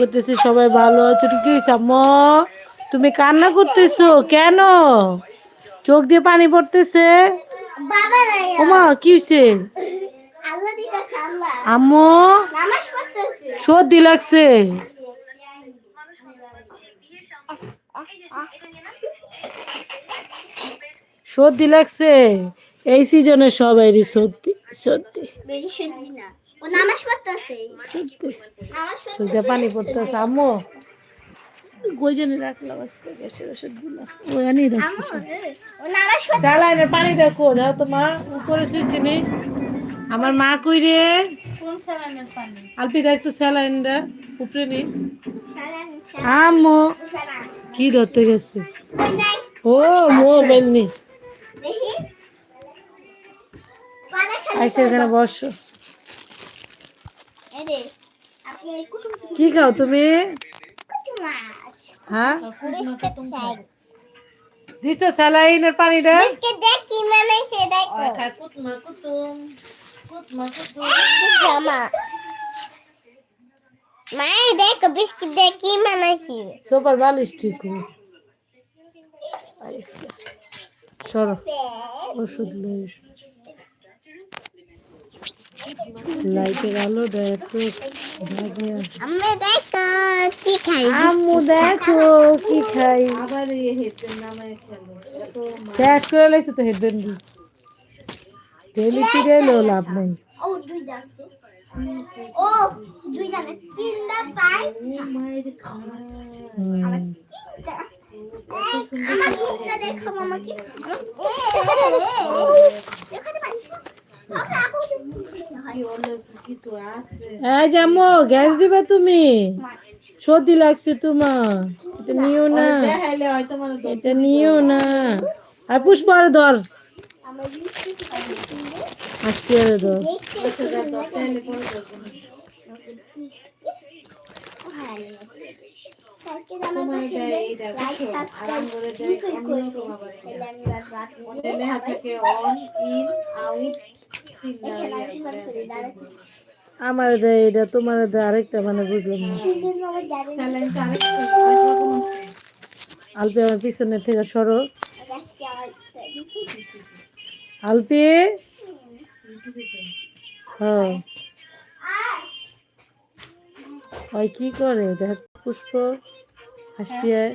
করতেছি সবাই ভালো আছো? কি সাম্য তুমি কান্না করতেছো? কেন? চোখ দিয়ে পানি পড়তেছে? ওমা কি হয়েছে? আম্মু? সর্দি লাগছে। সর্দি লাগছে। এই সিজনে সবাইরই সর্দি সর্দি সত্যি না। নামাজ পড়তেছে। চোখ পানি পড়তেছে আম্মু। কই জানি রাখলাম আজকে গ্যাসের ওষুধগুলো। ওই আনি রাখছি ও নামাজ পড়তে স্যালাইনের পানি দেখো। দাও তো মা উপরে শুয়েছিনি আমার মা কই রে? কোন সালানের পানি? আলপি দেখ স্যালাইনটা উপরে নি। আম্মু কি ধরতে গেছে? ও মো নি। দেখি। পানি খালি আইসে এখানে বসো এই রে আপনি কুটুম কি খাও তুমি? হ্যাঁ? দিছো স্যালাইনের পানিটা? দেখ বিস্কিট কি মামাইছে বালিশ ঠিক সরো। ওষুধ লাইটের আলো দেখো আমরা দেখো কি খাই? আম্মু দেখো কি খাই? শেষ করে লাইছো তো হেডবেন ডেলি ফিরে লাভ নাই। ও দুইটা আছে। ও দুইটা না তিনটা পাই। হুম। তিনটা। আমার মুখটা দেখো মামা কি আমার এখানে আমরা এই যে গ্যাস দিবা তুমি? সর্দি লাগছে তোমার। এটা নিও না। এটা নিও না। আর পুষ্প আরে ধর। আসতে আরে ধর। আমার দেয় এটা তোমার দেয় আরেকটা মানে বুঝলাম না। আলপি আমার পিছনের থেকে সরো। আলপি? হ্যাঁ। কি করে? দেখ পুষ্প। আয়।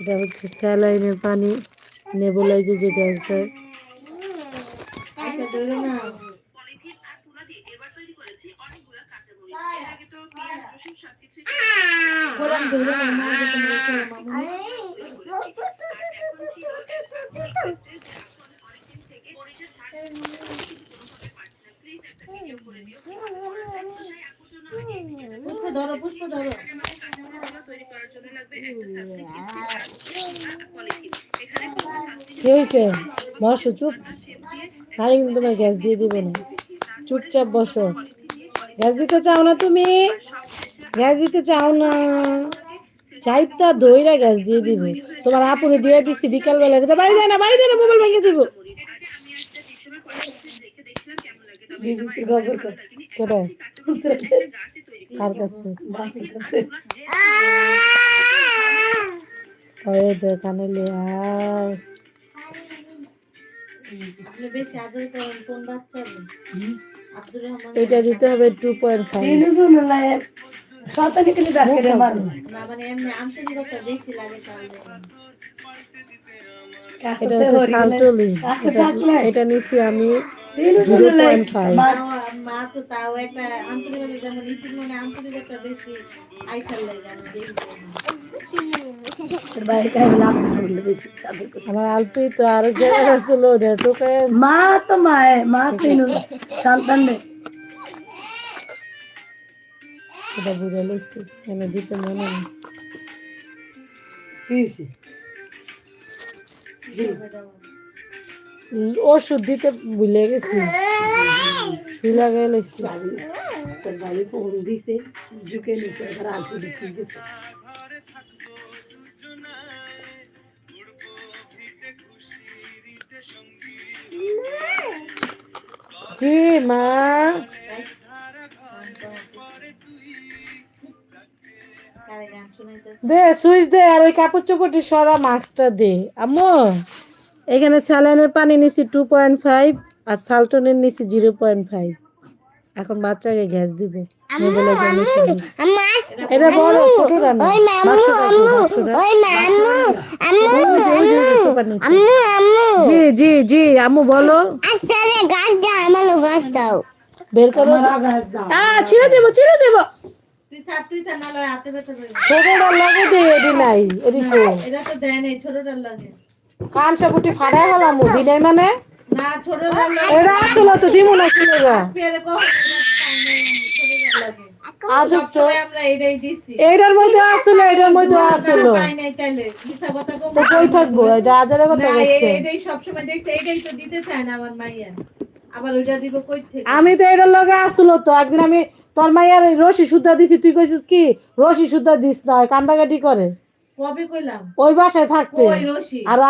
এটা হচ্ছে স্যালাইনের পানি নেবুলাইজে যে গ্যাস দেয় কি হয়েছে? বসো, চুপ। কিন্তু তোমার গ্যাস দিয়ে দিব না। চুপচাপ বসো। গ্যাস দিতে চাও না তুমি? গ্যাস দিতে চাও না। চাইতা দইরা গ্যাস দিয়ে দিবে। তোমার আপুকে দিয়ে দিচ্ছি বিকাল বেলা বাড়ি যায় না, বাড়ি যায় না, মোবাইল ভেঙে দিব। কোথায় কার কাছে ওই দে কানে আয়। এটা দিতে হবে টু পয়েন্ট ফাইভ এটা হচ্ছে সান্টলি এটা- এটা নিচ্ছি আমি। মা তো তাও একটা আন্তরিকতা যেমন ইতির মনে আন্তরিকতা বেশি আইসার লাগে আমার আলপি তো আরেক জায়গায় আসছিল ওটা মা তো মায়ে মা তিন সন্তান এটা বুঝে লিখছি এনে দিতে মনে নেই। উম, ওষুধ দিতে ভুলে গেছি। লাইছি তোর বাড়ি ফোন দিছে ঝুঁকে নিছে ঢুকে গেছে। জি মা। দে সুইচ দে আর ওই কাপড় চোপড়টি সরা মাছটা দে। আম্মু। এখানে স্যালাইনের পানি নিছি টু পয়েন্ট ফাইভ আর সালটনের নিছি জিরো পয়েন্ট ফাইভ এখন বাচ্চাকে গ্যাস দিবে। এটা বড় বলো। বের করো। আ ছিঁড়ে দেবো ছিঁড়ে দেবো। ছোটটার লাগে দে এডি নাই এটা তো দেয় নাই ছোটটার লাগে। কান সাপুটি ফাড়াই হলাম মুভি নাই মানে? লাগে আসলো তো দিমু না আজব তো এইটার মধ্যে আসলো মধ্যে আসলো। তো কই থাকব? এটা আজারে কথা না বলছে। এ- সবসময় দেখছে এটাই তো দিতে চায় না আমার মাইয়া। আবার ওইটা দিব কই থেকে? আমি তো এটার লগে আসলো তো একদিন আমি তোর মাইয়ার রশি সুদ্ধা দিছি তুই কইছিস কি? রশি সুদ্ধা দিস না কান্দাকাটি করে। কবে কইলাম? ওই বাসায় থাকতে। কই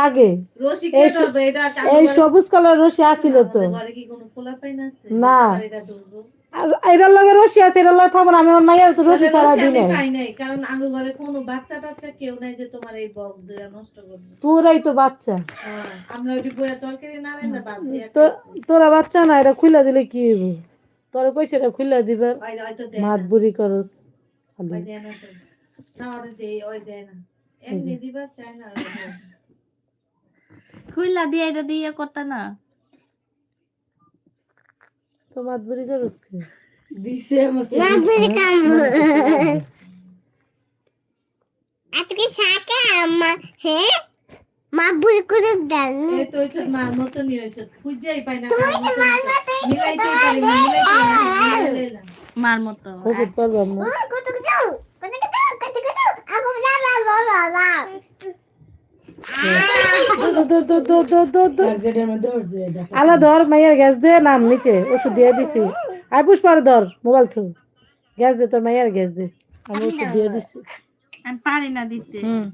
আগে? রশি কে ধরবে? এটা এই সবুজ কালার রশি আসিল তো। ঘরে কি কোনো খোলা পাই না না। এটা ধরবো। এটার লগে রশি আছে এটার লগে থাকব আমি আমার তো রশি ছাড়া দিই নাই। পাই নাই কারণ আঙ্গুর ঘরে কোনো বাচ্চা টাচ্চা কেউ নাই যে তোমার এই বক্স দুইটা নষ্ট করবে। তোরাই তো বাচ্চা। আমরা বইয়া তরকারি না রান্না বাদ দিয়ে তো তোরা বাচ্চা না এটা খুলে দিলে কি হইব? তোরা কইছে এটা খুলে দিবে। হয়তো মাত বুড়ি করস। না ওটা দেয় ওই দেয় না। এমনি দিবা চায় না ওই দেয় না। খুইলা দিয়ে এটা দিয়ে কথা না। তো মাত করস কে? দিছে আমার এই তো হইছে মার হইছে। না। পারি মতো আলা ধর মাইয়ার গ্যাস দে নাম নিচে ওষুধ দিয়ে দিছি। আই পুষ্পার ধর মোবাইল থু। গ্যাস দে তোর মাইয়ার গ্যাস দে। আমি ওষুধ দিয়ে দিছি। আমি পারি না দিতে। হুম।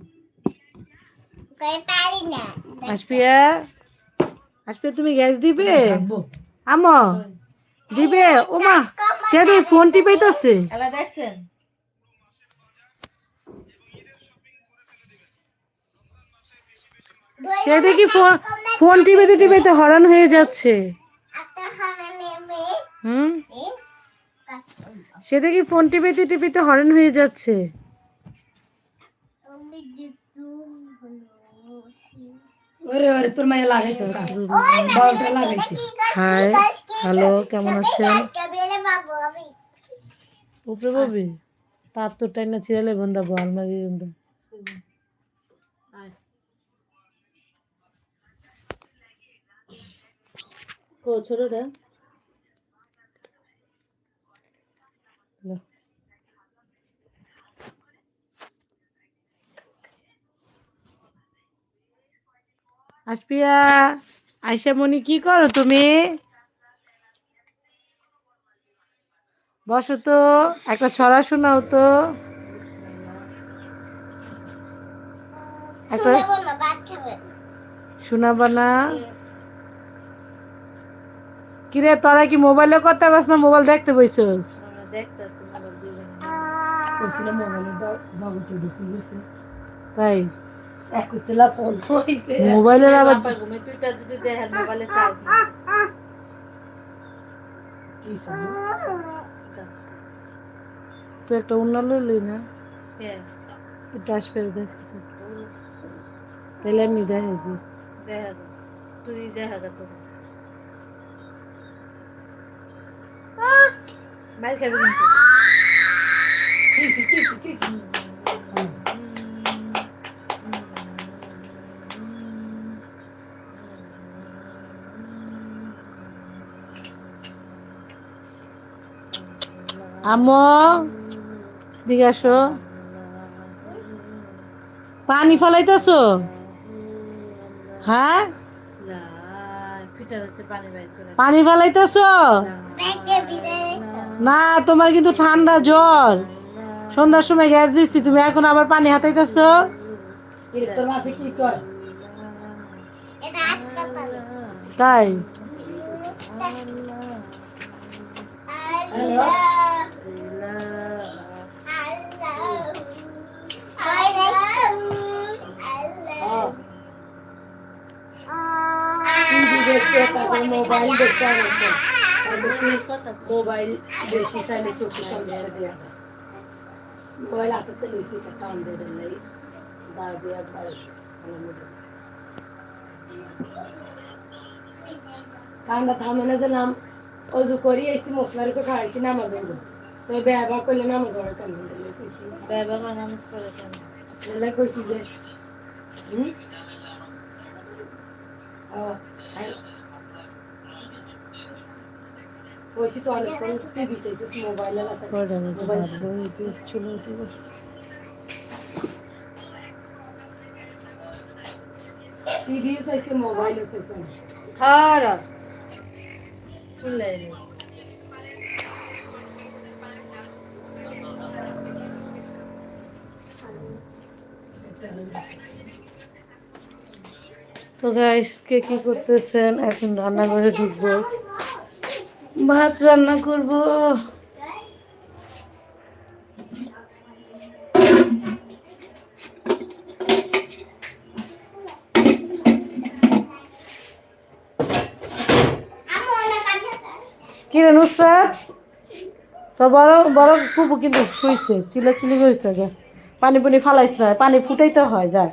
আসপিয়া আসপিয়া তুমি গ্যাস দিবে? আমো দিবে? ওমা সে দি ফোন টিপাইতেছে এলা দেখছেন? সে দেখি ফোন টিপাইতে টিপাইতে হরণ হয়ে যাচ্ছে। হুম? সে দেখি ফোন টিপাইতে টিভিতে হরান হয়ে যাচ্ছে। হাই হ্যালো কেমন আছেন? উপরে ববি তার তো টাইম না ছিড়ালে বন্ধা বল মারি বন্ধা। কো ছোটটা আসপিয়া আয়সা মনি কি করো তুমি? বসো তো একটা ছড়া শোনাও তো। একটা শোনাবা না। কিরে তোরা কি মোবাইলে কথা কস না? মোবাইল দেখতে বইছস? তাই? মোবাইলের আবার? তো একটা লইলি না? হ্যাঁ একটু আসবে তাহলে আমি দেখে তুই দেখা মাইর খাবি কিন্তু কিসে কিসে কিসে আমো দিকে আসো পানি ফলাইতেছো হ্যাঁ বাইর পানি ফলাইতেছো না তোমার কিন্তু ঠান্ডা জ্বর। সন্ধ্যার সময় গ্যাস দিচ্ছি তুমি এখন আবার পানি হাতাইতেছো? তাই? মোবাইল তারপর মোবাইল বেশি চাইলে চোখের সমস্যা দিয়া মোবাইল হাতে লইছি কাম দিয়ে দেন নাই দাঁড় দিয়ে কান্দা থামে না যে নাম অজু করি এসি মশলার উপর খাইছি নামাজ পড়ব তো ব্যবহার করলে নামাজ বাবা মা নামাজ পড়ে কেন কইছি যে হুম? আই- কইছি তো অনেকক্ষণ টিভি চাইছিস মোবাইলে কয়টা মতো ভাববো এই চলে দিব টিভিও চাইছে মোবাইলও চাইছে খারাপ ফুলাই রে তো গাইস কে কি করতেছেন এখন রান্না করে ঢুকবো ভাত রান্না করব। কি রে নুসরাত? তোর বড় বড় কুপু কিন্তু শুইছে চিলা চিলি করিস যা পানি পানি ফালাইস না পানি ফুটাইতে হয় যা।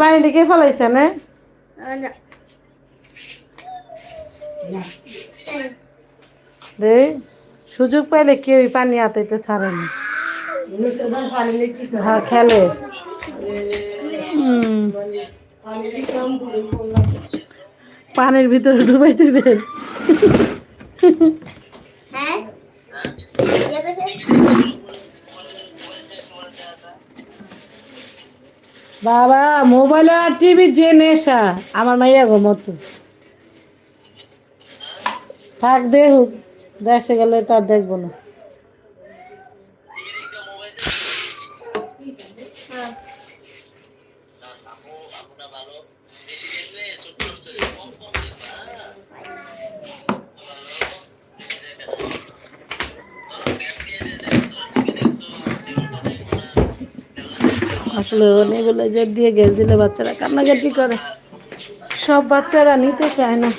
পানি দিকে ফালাইছে না। রে সুযোগ পাইলে কেউই পানি আতাইতে ছাড়ে না। হ্যাঁ খেলে। পানির ভিতরে ডুবাই দিবেন হ্যাঁ? ইয়ে বাবা মোবাইল আর টিভি যে নেশা আমার মাইয়া গো মতো থাক দেখুক দেশে গেলে তার দেখব না। আসলে নেবুলাইজার দিয়ে গ্যাস দিলে বাচ্চারা কান্নাকাটি করে। সব বাচ্চারা নিতে চায় না।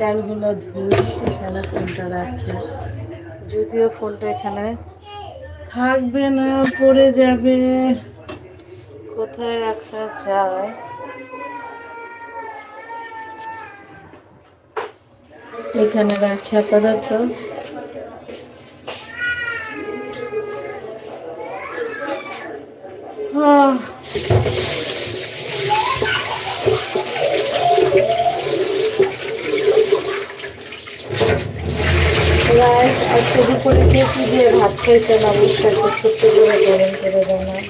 চালগুলো ধুই এখানে ফোনটা রাখি যদিও ফোনটা এখানে থাকবে না পড়ে যাবে। কোথায় রাখা যায়? এখানে রাখি আপাতত। আহ, আজকে দুপুরে কে কি দিয়ে ভাত খেয়েছেন অবশ্যই ছোট্ট করে গরম করে জানান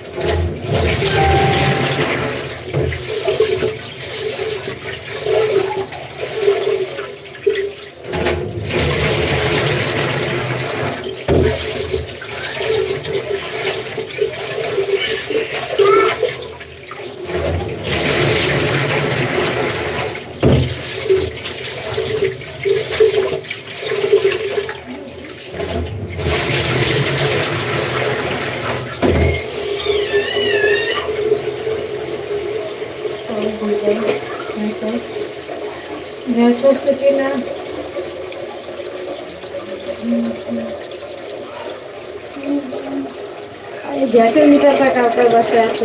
গ্যাস হচ্ছে কিনা এই গ্যাসের মিটারটা কাউকে বাসায় আছে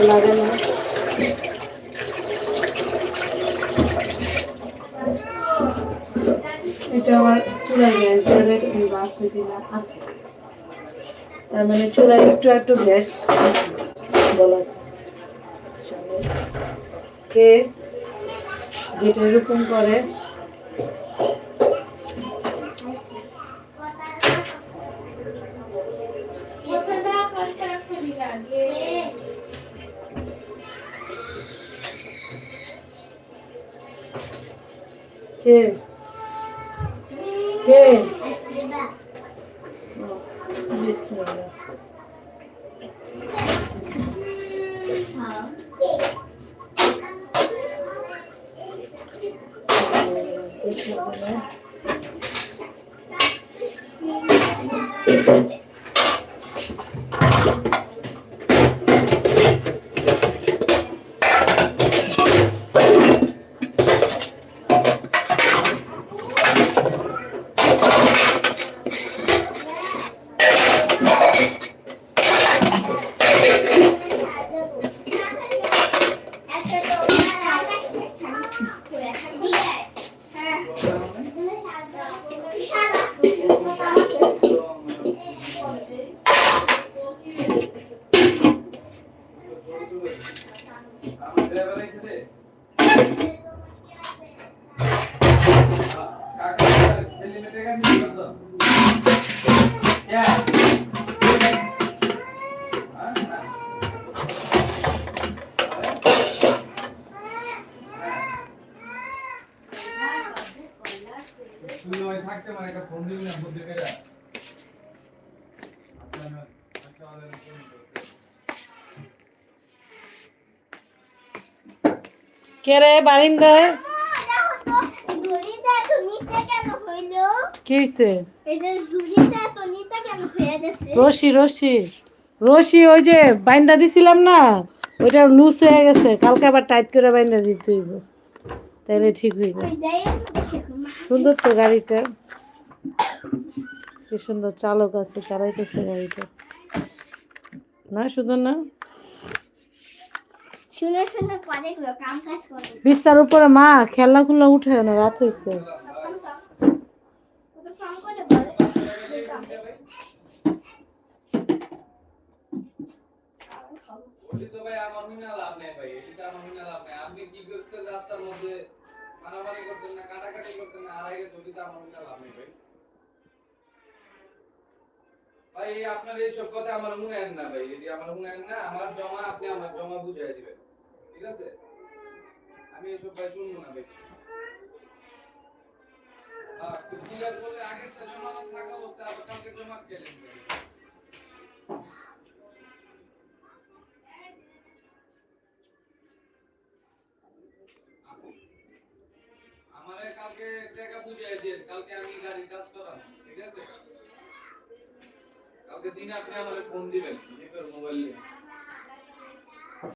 এটা আমার চুলার আছে তার মানে চুলায় একটু একটু বলা যায়। কে? যেটা এরকম করে কে কে বিসমিল্লাহ তুই ওই থাকতে মানে একটা ফোন দিবি না বুদ্ধি করে? আচ্ছা না আচ্ছা করতে কে বারিন্দায় গেছে? রশি রশি রশি ওই যে বাইন্দা দিছিলাম না ওইটা লুজ হয়ে গেছে কালকে আবার টাইট করে বাইন্দা দিতে হইব। তাহলে ঠিক হইব ওইটাই সুন্দর তো গাড়িটা। কি সুন্দর চালক আছে চালাইতেছে গাড়িটা। না সুন্দর না? বিস্তার উপরে মা খুলনা উঠে না রাত হয়েছে ভাই আমার মিনা লাভ নেই ভাই এটা আমার মিনা লাভ নেই। আপনি কি করছেন রাস্তার মধ্যে? মারামারি করতেন না, কাটাকাটি করতেন না আর আগে ওটি তো আমার লাভ নেই ভাই। ভাই, আপনার এই সব কথা আমার মনে হয় না ভাই এটি আমার মনে হয় না, আমার জমা আপনি আমার জমা বুঝাই দিবেন, ঠিক আছে? আমি এসব ভাই শুনব না ভাই। আগের জমা থাকা অবস্থা আবার কালকে জমা খেলেন টাকা বুঝাই দিয়ে কালকে আমি গাড়ির কাজ করাম ঠিক আছে? কালকে দিনে আপনি আমাকে ফোন দিবেন মোবাইল নিয়ে।